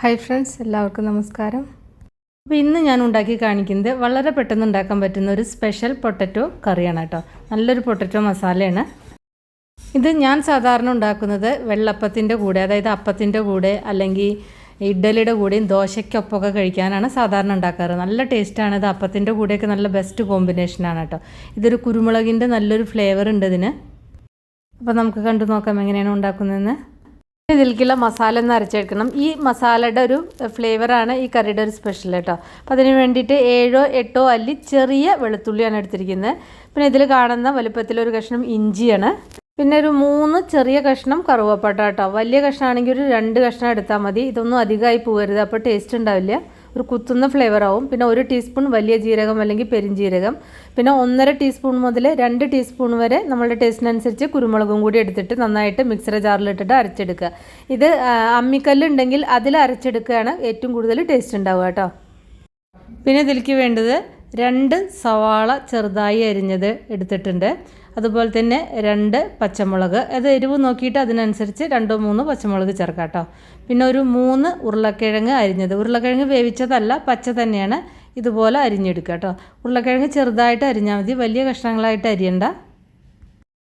Hi friends എല്ലാവർക്കും നമസ്കാരം. അപ്പോൾ ഇന്ന് ഞാൻ ഉണ്ടാക്കി കാണിക്കുന്നത് വളരെ പെട്ടെന്ന് ഉണ്ടാക്കാൻ പറ്റുന്ന ഒരു സ്പെഷ്യൽ പൊട്ടറ്റോ കറിയാണ് കേട്ടോ. നല്ലൊരു പൊട്ടറ്റോ മസാലയാണ്. ഇത് ഞാൻ സാധാരണ ഉണ്ടാക്കുന്നത് വെള്ളപ്പത്തിന്റെ കൂടെ അതായത് അപ്പത്തിന്റെ കൂടെ അല്ലെങ്കിൽ ഇഡ്ഡലിയുടെ കൂടെയും ദോശയ്ക്കൊപ്പമൊക്കെ കഴിക്കാനാണ് സാധാരണ ഉണ്ടാക്കാറ്. നല്ല ടേസ്റ്റാണ് ഇത്. അപ്പത്തിന്റെ കൂടെയൊക്കെ നല്ല ബെസ്റ്റ് കോമ്പിനേഷനാണ് കേട്ടോ. ഇതൊരു കുരുമുളകിന്റെ നല്ലൊരു ഫ്ലേവർ ഉണ്ട് ഇതിന്. അപ്പോൾ നമുക്ക് കണ്ടു നോക്കാം എങ്ങനെയാണ് ഉണ്ടാക്കുന്നതെന്ന്. ഇതിലേക്കുള്ള മസാല ഒന്ന് അരച്ചെടുക്കണം. ഈ മസാലയുടെ ഒരു ഫ്ലേവറാണ് ഈ കറിയുടെ ഒരു സ്പെഷ്യൽ കേട്ടോ അപ്പോൾ അതിന് വേണ്ടിയിട്ട് ഏഴോ എട്ടോ അല്ലി ചെറിയ വെളുത്തുള്ളിയാണ് എടുത്തിരിക്കുന്നത്. പിന്നെ ഇതിൽ കാണുന്ന വലുപ്പത്തിലൊരു കഷ്ണം ഇഞ്ചിയാണ്. പിന്നെ ഒരു മൂന്ന് ചെറിയ കഷ്ണം കറുവപ്പട്ട കേട്ടോ വലിയ കഷ്ണമാണെങ്കിൽ ഒരു രണ്ട് കഷ്ണം എടുത്താൽ മതി. ഇതൊന്നും അധികമായി പോകരുത്. അപ്പോൾ ടേസ്റ്റ് ഉണ്ടാവില്ല. ഒരു കുത്തുന്ന ഫ്ലേവർ ആവും. പിന്നെ ഒരു ടീസ്പൂൺ വലിയ ജീരകം അല്ലെങ്കിൽ പെരിഞ്ജീരകം പിന്നെ ഒന്നര ടീസ്പൂൺ മുതൽ രണ്ട് ടീസ്പൂൺ വരെ നമ്മളുടെ ടേസ്റ്റിനനുസരിച്ച് കുരുമുളകും കൂടി എടുത്തിട്ട് നന്നായിട്ട് മിക്സറ് ജാറിലിട്ടിട്ട് അരച്ചെടുക്കുക. ഇത് അമ്മിക്കല്ലുണ്ടെങ്കിൽ അതിൽ അരച്ചെടുക്കുകയാണ് ഏറ്റവും കൂടുതൽ ടേസ്റ്റ് ഉണ്ടാവുക കേട്ടോ. പിന്നെ ഇതിലേക്ക് വേണ്ടത് രണ്ട് സവാള ചെറുതായി അരിഞ്ഞത് എടുത്തിട്ടുണ്ട്. അതുപോലെ തന്നെ രണ്ട് പച്ചമുളക്. അത് എരിവ് നോക്കിയിട്ട് അതിനനുസരിച്ച് രണ്ടോ മൂന്നോ പച്ചമുളക് ചേർക്കാം കേട്ടോ. പിന്നെ ഒരു മൂന്ന് ഉരുളക്കിഴങ്ങ് അരിഞ്ഞത്. ഉരുളക്കിഴങ്ങ് വേവിച്ചതല്ല പച്ച തന്നെയാണ്. ഇതുപോലെ അരിഞ്ഞെടുക്കുക കേട്ടോ. ഉരുളക്കിഴങ്ങ് ചെറുതായിട്ട് അരിഞ്ഞാൽ മതി. വലിയ കഷ്ണങ്ങളായിട്ട് അരിയണ്ട.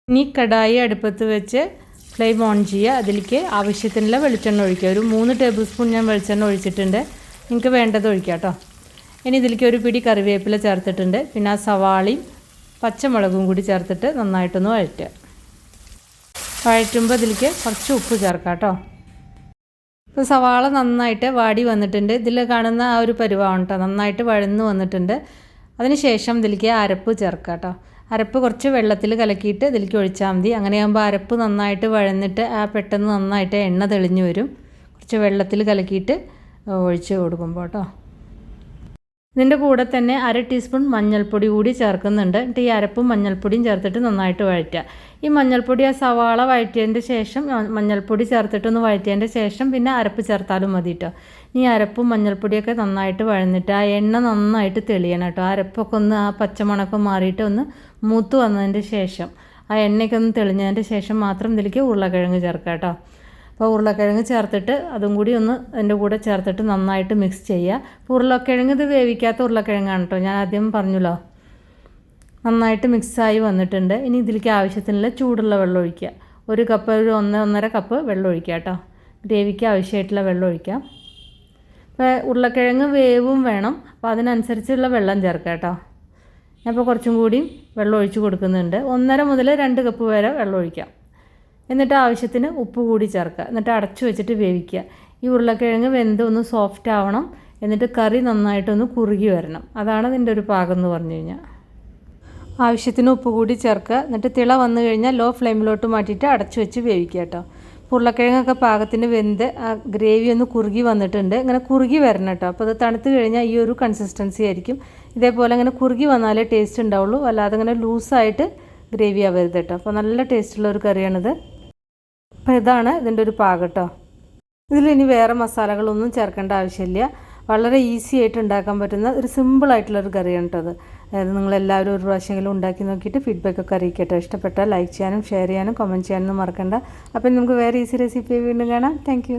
ഇനി കടായി അടുപ്പത്ത് വെച്ച് ഫ്ലെയിം ഓൺ ചെയ്യുക. അതിലേക്ക് ആവശ്യത്തിനുള്ള വെളിച്ചെണ്ണ ഒഴിക്കുക. ഒരു മൂന്ന് ടേബിൾ സ്പൂൺ ഞാൻ വെളിച്ചെണ്ണ ഒഴിച്ചിട്ടുണ്ട്. നിങ്ങൾക്ക് വേണ്ടത് ഒഴിക്കാം കേട്ടോ. ഇനി ഇതിലേക്ക് ഒരു പിടി കറിവേപ്പില ചേർത്തിട്ടുണ്ട്. പിന്നെ ആ സവാളയും പച്ചമുളകും കൂടി ചേർത്തിട്ട് നന്നായിട്ടൊന്ന് വഴറ്റുക. വഴറ്റുമ്പോൾ ഇതിലേക്ക് കുറച്ച് ഉപ്പ് ചേർക്കാം കേട്ടോ. ഇപ്പോൾ സവാള നന്നായിട്ട് വാടി വന്നിട്ടുണ്ട്. ഇതിൽ കാണുന്ന ആ ഒരു പരുവാണ് കേട്ടോ. നന്നായിട്ട് വഴന്നു വന്നിട്ടുണ്ട്. അതിന് ശേഷം ഇതിലേക്ക് അരപ്പ് ചേർക്കാം കേട്ടോ. അരപ്പ് കുറച്ച് വെള്ളത്തിൽ കലക്കിയിട്ട് ഇതിലേക്ക് ഒഴിച്ചാൽ മതി. അങ്ങനെയാകുമ്പോൾ അരപ്പ് നന്നായിട്ട് വഴന്നിട്ട് ആ പെട്ടെന്ന് നന്നായിട്ട് എണ്ണ തെളിഞ്ഞു വരും. കുറച്ച് വെള്ളത്തിൽ കലക്കിയിട്ട് ഒഴിച്ച് കൊടുക്കുമ്പോൾ കേട്ടോ. ഇതിന്റെ കൂടെ തന്നെ അര ടീസ്പൂൺ മഞ്ഞൾപ്പൊടി കൂടി ചേർക്കുന്നുണ്ട്. എന്നിട്ട് ഈ അരപ്പും മഞ്ഞൾപ്പൊടിയും ചേർത്തിട്ട് നന്നായിട്ട് വഴറ്റുക. ഈ മഞ്ഞൾപ്പൊടി ആ സവാള വഴറ്റിയതിന്റെ ശേഷം മഞ്ഞൾപ്പൊടി ചേർത്തിട്ടൊന്ന് വഴറ്റിയതിന്റെ ശേഷം പിന്നെ അരപ്പ് ചേർത്താലും മതി കേട്ടോ ഈ അരപ്പും മഞ്ഞൾപ്പൊടിയൊക്കെ നന്നായിട്ട് വഴന്നിട്ട് ആ എണ്ണ നന്നായിട്ട് തെളിയണം കേട്ടോ അരപ്പൊക്കെ ഒന്ന് ആ പച്ചമണക്കം മാറിയിട്ട് ഒന്ന് മൂത്ത് വന്നതിന്റെ ശേഷം ആ എണ്ണയൊക്കെ ഒന്ന് തെളിഞ്ഞതിന്റെ ശേഷം മാത്രം ഇതിലേക്ക് ഉരുളക്കിഴങ്ങ് ചേർക്കാം കേട്ടോ അപ്പോൾ ഉരുളക്കിഴങ്ങ് ചേർത്തിട്ട് അതും കൂടി ഒന്ന് അതിന്റെ കൂടെ ചേർത്തിട്ട് നന്നായിട്ട് മിക്സ് ചെയ്യുക. അപ്പോൾ ഉരുളക്കിഴങ്ങ് ഇത് വേവിക്കാത്ത ഉരുളക്കിഴങ്ങാണ് കേട്ടോ. ഞാൻ ആദ്യം പറഞ്ഞല്ലോ. നന്നായിട്ട് മിക്സായി വന്നിട്ടുണ്ട്. ഇനി ഇതിലേക്ക് ആവശ്യത്തിനുള്ള ചൂടുള്ള വെള്ളം ഒഴിക്കുക. ഒരു കപ്പ് ഒരു ഒന്ന് ഒന്നര കപ്പ് വെള്ളം ഒഴിക്കുക കേട്ടോ. ഗ്രേവിക്ക് ആവശ്യമായിട്ടുള്ള വെള്ളം ഒഴിക്കാം അപ്പോൾ ഉരുളക്കിഴങ്ങ് വേവും വേണം. അപ്പോൾ അതിനനുസരിച്ചുള്ള വെള്ളം ചേർക്കുക കേട്ടോ. ഞാനിപ്പോൾ ഇപ്പോൾ കുറച്ചും കൂടി വെള്ളം ഒഴിച്ച് കൊടുക്കുന്നുണ്ട്. ഒന്നര മുതൽ രണ്ട് കപ്പ് വരെ വെള്ളം ഒഴിക്കാം. എന്നിട്ട് ആവശ്യത്തിന് ഉപ്പ് കൂടി ചേർക്കുക. എന്നിട്ട് അടച്ചു വെച്ചിട്ട് വേവിക്കുക. ഈ ഉരുളക്കിഴങ്ങ് വെന്ത് ഒന്ന് സോഫ്റ്റ് ആവണം. എന്നിട്ട് കറി നന്നായിട്ടൊന്ന് കുറുകി വരണം. അതാണ് ഇതിന്റെ ഒരു പാകം എന്ന് പറഞ്ഞു കഴിഞ്ഞാൽ. ആവശ്യത്തിന് ഉപ്പ് കൂടി ചേർക്കുക. എന്നിട്ട് തിള വന്നു കഴിഞ്ഞാൽ ലോ ഫ്ലെയിമിലോട്ട് മാറ്റിയിട്ട് അടച്ചു വെച്ച് വേവിക്കുക കേട്ടോ. ഉരുളക്കിഴങ്ങൊക്കെ പാകത്തിന് വെന്ത് ആ ഗ്രേവി ഒന്ന് കുറുകി വന്നിട്ടുണ്ട്. ഇങ്ങനെ കുറുകി വരണം കേട്ടോ. അപ്പോൾ അത് തണുത്ത് കഴിഞ്ഞാൽ ഈ ഒരു കൺസിസ്റ്റൻസി ആയിരിക്കും. ഇതേപോലെ ഇങ്ങനെ കുറുകി വന്നാലേ ടേസ്റ്റ് ഉണ്ടാവുള്ളൂ. അല്ലാതെ ഇങ്ങനെ ലൂസായിട്ട് ഗ്രേവി ആവരുത് കേട്ടോ. അപ്പോൾ നല്ല ടേസ്റ്റുള്ള ഒരു കറിയാണിത്. അപ്പോൾ ഇതാണ് ഇതിന്റെ ഒരു പാകട്ടോ ഇതിലിനി വേറെ മസാലകളൊന്നും ചേർക്കേണ്ട ആവശ്യമില്ല. വളരെ ഈസി ആയിട്ട് ഉണ്ടാക്കാൻ പറ്റുന്ന ഒരു സിമ്പിൾ സിമ്പിളായിട്ടുള്ളൊരു കറിയാണ് കേട്ടോ അത്. അതായത് നിങ്ങളെല്ലാവരും ഒരു പ്രാവശ്യമെങ്കിലും ഉണ്ടാക്കി നോക്കിയിട്ട് ഫീഡ്ബാക്ക് ഒക്കെ അറിയിക്കട്ടെ. ഇഷ്ടപ്പെട്ടാൽ ലൈക്ക് ചെയ്യാനും ഷെയർ ചെയ്യാനും കമന്റ് ചെയ്യാനും മറക്കണ്ട. അപ്പം നമുക്ക് വേറെ ഈസി റെസിപ്പി വീണ്ടും കാണാം. താങ്ക്